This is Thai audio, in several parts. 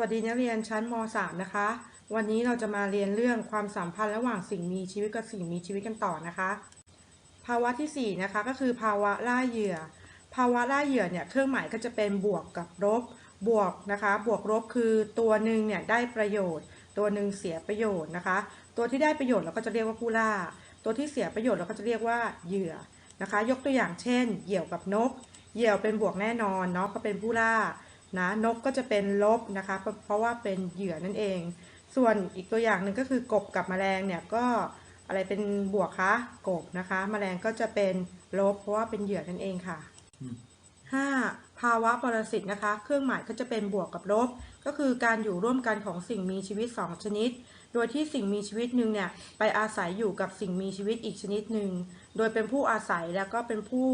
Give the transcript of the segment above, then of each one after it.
วัสดีนักเรียนชั้นม .3 นะคะ วันนี้เราจะมาเรียนเรื่องความสัมพันธ์ระหว่างสิ่งมีชีวิตกับสิ่งมีชีวิตกันต่อนะคะ ภาวะที่ 4 นะคะ ก็คือภาวะล่าเหยื่อ ภาวะล่าเหยื่อเนี่ยเครื่องหมายก็จะเป็นบวกกับลบบวกนะคะ บวกลบคือตัวหนึ่งเนี่ยได้ประโยชน์ ตัวหนึ่งเสียประโยชน์นะคะ ตัวที่ได้ประโยชน์เราก็จะเรียกว่าผู้ล่า ตัวที่เสียประโยชน์เราก็จะเรียกว่าเหยื่อนะคะ ยกตัวอย่างเช่น เหยี่ยวกับนก เหยี่ยวเป็นบวกแน่นอนเนาะก็เป็นผู้ล่า นะนกก็จะเป็นลบนะคะ เพราะว่าเป็นเหยื่อนั่นเอง ส่วนอีกตัวอย่างหนึ่งก็คือกบกับแมลงเนี่ยก็อะไรเป็นบวกคะกบนะคะ แมลงก็จะเป็นลบเพราะว่าเป็นเหยื่อนั่นเองค่ะ 5. ภาวะปรสิตนะคะ เครื่องหมายก็จะเป็นบวกกับลบ ก็คือการอยู่ร่วมกันของสิ่งมีชีวิต 2 ชนิด โดยที่สิ่งมีชีวิตหนึ่งเนี่ยไปอาศัยอยู่กับสิ่งมีชีวิตอีกชนิดหนึ่ง โดยเป็นผู้อาศัยแล้วก็เป็นผู้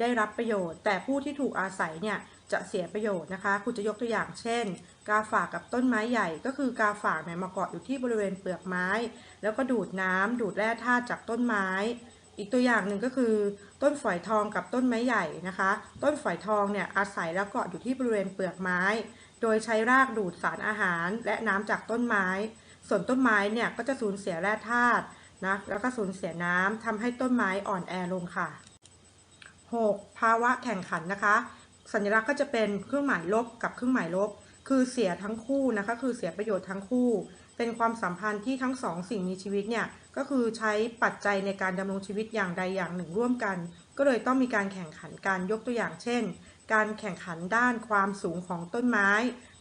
ได้รับประโยชน์ แต่ผู้ที่ถูกอาศัยเนี่ยจะเสียประโยชน์นะคะ คุณจะยกตัวอย่างเช่น กาฝากกับต้นไม้ใหญ่ ก็คือกาฝากเนี่ยมาเกาะอยู่ที่บริเวณเปลือกไม้ แล้วก็ดูดน้ำดูดแร่ธาตุจากต้นไม้ อีกตัวอย่างหนึ่งก็คือ ต้นฝอยทองกับต้นไม้ใหญ่นะคะ ต้นฝอยทองเนี่ยอาศัยแล้วเกาะอยู่ที่บริเวณเปลือกไม้ โดยใช้รากดูดสารอาหารและน้ำจากต้นไม้ ส่วนต้นไม้เนี่ยก็จะสูญเสียแร่ธาตุนะแล้วก็สูญเสียน้ำทำให้ต้นไม้อ่อนแอลงค่ะ 6. ภาวะแข่งขันนะคะ สัญลักษณ์ก็จะเป็นเครื่องหมายลบกับเครื่องหมายลบ คือเสียทั้งคู่นะคะ คือเสียประโยชน์ทั้งคู่ เป็นความสัมพันธ์ที่ทั้งสองสิ่งมีชีวิตเนี่ยก็คือใช้ปัจจัยในการดำรงชีวิตอย่างใดอย่างหนึ่งร่วมกัน ก็เลยต้องมีการแข่งขันการยกตัวอย่างเช่น การแข่งขันด้านความสูงของต้นไม้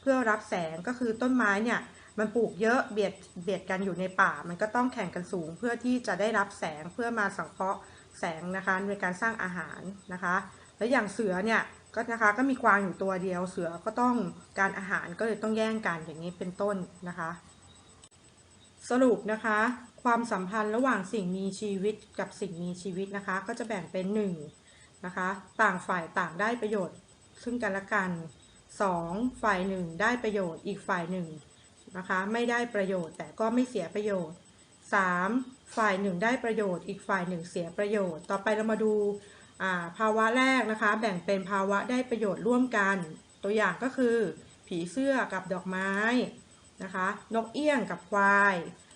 เพื่อรับแสงก็คือต้นไม้เนี่ยมันปลูกเยอะเบียดเบียดกันอยู่ในป่า มันก็ต้องแข่งกันสูงเพื่อที่จะได้รับแสงเพื่อมาสังเคราะห์แสงนะคะในการสร้างอาหารนะคะ แล้วอย่างเสือเนี่ยก็นะคะก็มีกวางอยู่ตัวเดียวเสือก็ต้องการอาหารก็เลยต้องแย่งกันอย่างนี้เป็นต้นนะคะ สรุปนะคะ ความสัมพันธ์ระหว่างสิ่งมีชีวิตกับสิ่งมีชีวิตนะคะ ก็จะแบ่งเป็นหนึ่งนะคะ ต่างฝ่ายต่างได้ประโยชน์ ซึ่งกันและกันสองฝ่ายหนึ่งได้ประโยชน์อีกฝ่ายหนึ่งนะคะ ไม่ได้ประโยชน์แต่ก็ไม่เสียประโยชน์ 3. ฝ่ายหนึ่งได้ประโยชน์ อีกฝ่ายหนึ่งเสียประโยชน์ ต่อไปเรามาดูาภาวะแรกนะคะ แบ่งเป็นภาวะได้ประโยชน์ร่วมกัน ตัวอย่างก็คือ ผีเสื้อกับดอกไม้ นะคะ นกเอี้ยงกับควาย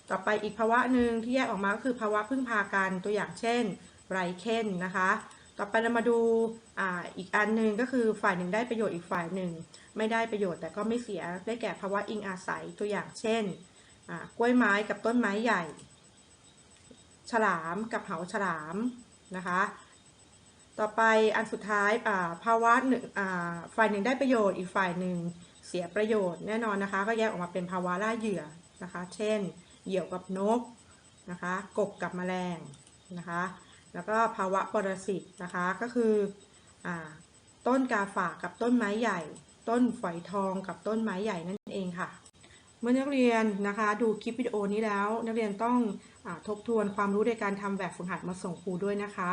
ต่อไปอีกภาวะหนึ่งที่แยกออกมาก็คือภาวะพึ่งพากันตัวอย่างเช่นไรเคนนะคะ ต่อไปเรามาดูออีกอันหนึ่งก็คือฝ่ายหนึ่งได้ประโยชน์อีกฝ่ายหนึ่ง ไม่ได้ประโยชน์แต่ก็ไม่เสียได้แก่ภาวะอิงอาศัยตัวอย่างเช่นกล้วยไม้กับต้นไม้ใหญ่ ฉลามกับเหาฉลามนะคะต่อไปอันสุดท้ายภาวะหนึ่งฝ่ายหนึ่งได้ประโยชน์อีกฝ่ายหนึ่ง เสียประโยชน์แน่นอนนะคะ ก็แยกออกมาเป็นภาวะล่าเหยื่อนะคะ เช่น เหยี่ยวกับนกนะคะ กบกับแมลงนะคะ แล้วก็ภาวะปรสิตนะคะก็คืออต้นกาฝากกับต้นไม้ใหญ่ ต้นฝอยทองกับต้นไม้ใหญ่นั่นเองค่ะ เมื่อนักเรียนนะคะดูคลิปวิดีโอนี้แล้ว นักเรียนต้องอทบทวนความรู้ในการทำแบบฝึกหัดมาส่งครูด้วยนะคะ